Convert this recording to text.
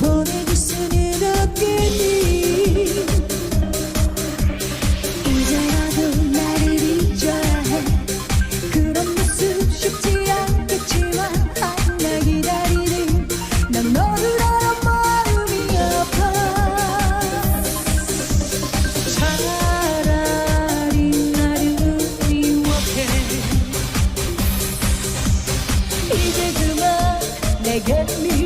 보내주시니 gece cuma ne gelmiş?